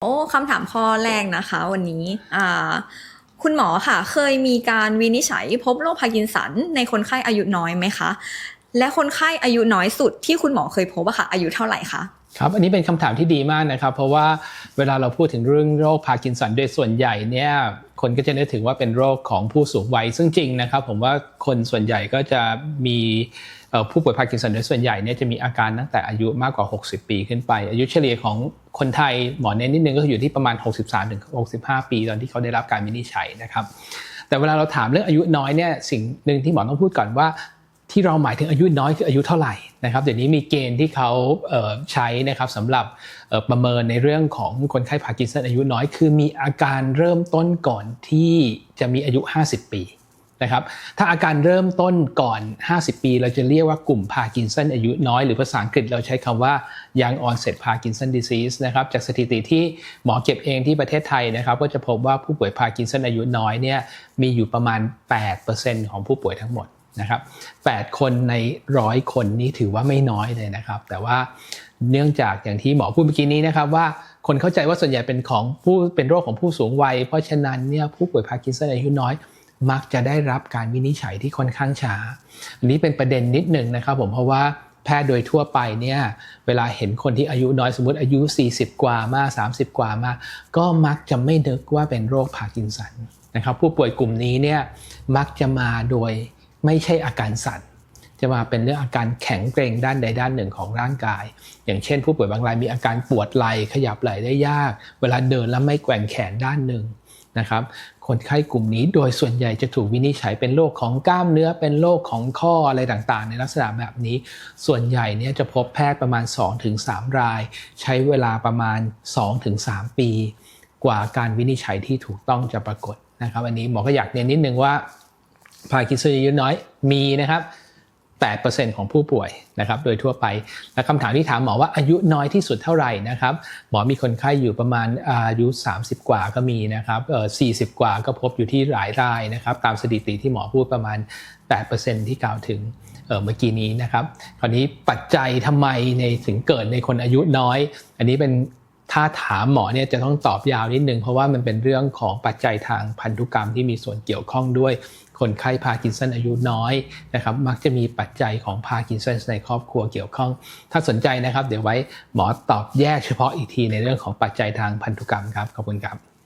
โอ้คำถามข้อแรกนะคะ วันนี้อ่าคุณหมอค่ะ เคยมีการวินิจฉัยพบโรคพาร์กินสันในคนไข้อายุน้อยไหมคะ และคนไข้อายุน้อยสุดที่คุณหมอเคยพบอะค่ะอายุเท่าไหร่คะ ครับอันนี้เป็นคำถามที่ดีมากนะครับ เพราะว่าเวลาเราพูดถึงเรื่องโรคพาร์กินสันโดยส่วนใหญ่เนี่ยคนก็จะนึกถึงว่าเป็นโรคของผู้สูงวัย ซึ่งจริงนะครับ ผมว่าคนส่วนใหญ่ก็จะมีผู้ป่วยพาร์กินสันโดยส่วนใหญ่เนี่ยจะมีอาการตั้งแต่อายุมากกว่า 60 ปีขึ้นไป อายุเฉลี่ยของคนไทยหมอเน้นนิดนึงก็อยู่ที่ประมาณ 63ถึง65 ปีตอนที่เขาได้รับการวินิจฉัยนะครับแต่เวลาเราถามเรื่องอายุน้อยเนี่ยสิ่งหนึ่งที่หมอต้องพูดก่อนว่า ที่เราหมายถึงอายุน้อยคืออายุเท่าไหร่นะครับเดี๋ยวนี้มีเกณฑ์ที่เขาเใช้นะครับสำหรับประเมินในเรื่องของคนไข้พาร์กินสันอายุน้อย คือมีอาการเริ่มต้นก่อนที่จะมีอายุ 50 ปีนะครับถ้าอาการเริ่มต้นก่อน 50 ปี เราจะเรียกว่ากลุ่มพาร์กินสันอายุน้อย หรือภาษาอังกฤษเราใช้คำว่า young onset Parkinson disease นะครับจากสถิติที่หมอเก็บเองที่ประเทศไทยนะครับก็จะพบว่าผู้ป่วยพาร์กินสันอายุน้อยเนี่ยมีอยู่ประมาณ 8%ของผู้ป่วยทั้งหมด นะครับ8คนในร้อยคนนี่ถือว่าไม่น้อยเลยนะครับ แต่ว่าเนื่องจากอย่างที่หมอพูดเมื่อกี้นี้นะครับว่าคนเข้าใจว่าส่วนใหญ่เป็นของผู้เป็นโรคของผู้สูงวัย เพราะฉะนั้นเนี่ยผู้ป่วยพาร์กินสันอายุน้อย มักจะได้รับการวินิจฉัยที่ค่อนข้างช้า อันนี้เป็นประเด็นนิดหนึ่งนะครับผมเพราะว่าแพทย์โดยทั่วไปเนี่ยเวลาเห็นคนที่อายุน้อยสมมติอายุ 40 กว่ามา 30 กว่ามา ก็มักจะไม่นึกว่าเป็นโรคพาร์กินสันนะครับผู้ป่วยกลุ่มนี้เนี่ยมักจะมาโดย ไม่ใช่อาการสั่นจะมาเป็นเรื่องอาการแข็งเกร็งด้านใดด้านหนึ่งของร่างกาย อย่างเช่น ผู้ป่วยบางรายมีอาการปวดไหล่ขยับไหล่ได้ยาก เวลาเดินแล้วไม่แกว่งแขนด้านหนึ่งนะครับคนไข้กลุ่มนี้โดยส่วนใหญ่จะถูกวินิจฉัยเป็นโรคของกล้ามเนื้อเป็นโรคของข้ออะไรต่างๆ ในลักษณะแบบนี้ ส่วนใหญ่เนี่ยจะพบแพทย์ประมาณ 2-3 ราย ใช้เวลาประมาณ 2-3 ปี กว่าการวินิจฉัยที่ถูกต้องจะปรากฏนะครับอันนี้หมอก็อยากเน้นนิดนึงว่า พาร์กินสันอายุน้อยมีนะครับ8%ของผู้ป่วยนะครับโดยทั่วไปและคำถามที่ถามหมอว่าอายุน้อยที่สุดเท่าไหร่นะครับหมอมีคนไข้อยู่ประมาณอายุ 30 กว่าก็มีนะครับเอ่อ40 กว่าก็พบอยู่ที่หลายรายนะครับตามสถิติที่หมอพูดประมาณ 8%ที่กล่าวถึงเอ่อเมื่อกี้นี้นะครับคราวนี้ปัจจัยทำไมในถึงเกิดในคนอายุน้อย อันนี้เป็น ถ้าถามหมอเนี่ยจะต้องตอบยาวนิดนึง เพราะว่ามันเป็นเรื่องของปัจจัยทางพันธุกรรมที่มีส่วนเกี่ยวข้องด้วย คนไข้พาร์กินสันอายุน้อยนะครับมักจะมีปัจจัยของพาร์กินสันในครอบครัวเกี่ยวข้อง ถ้าสนใจนะครับ เดี๋ยวไว้หมอตอบแยกเฉพาะอีกทีในเรื่องของปัจจัยทางพันธุกรรมครับขอบคุณครับ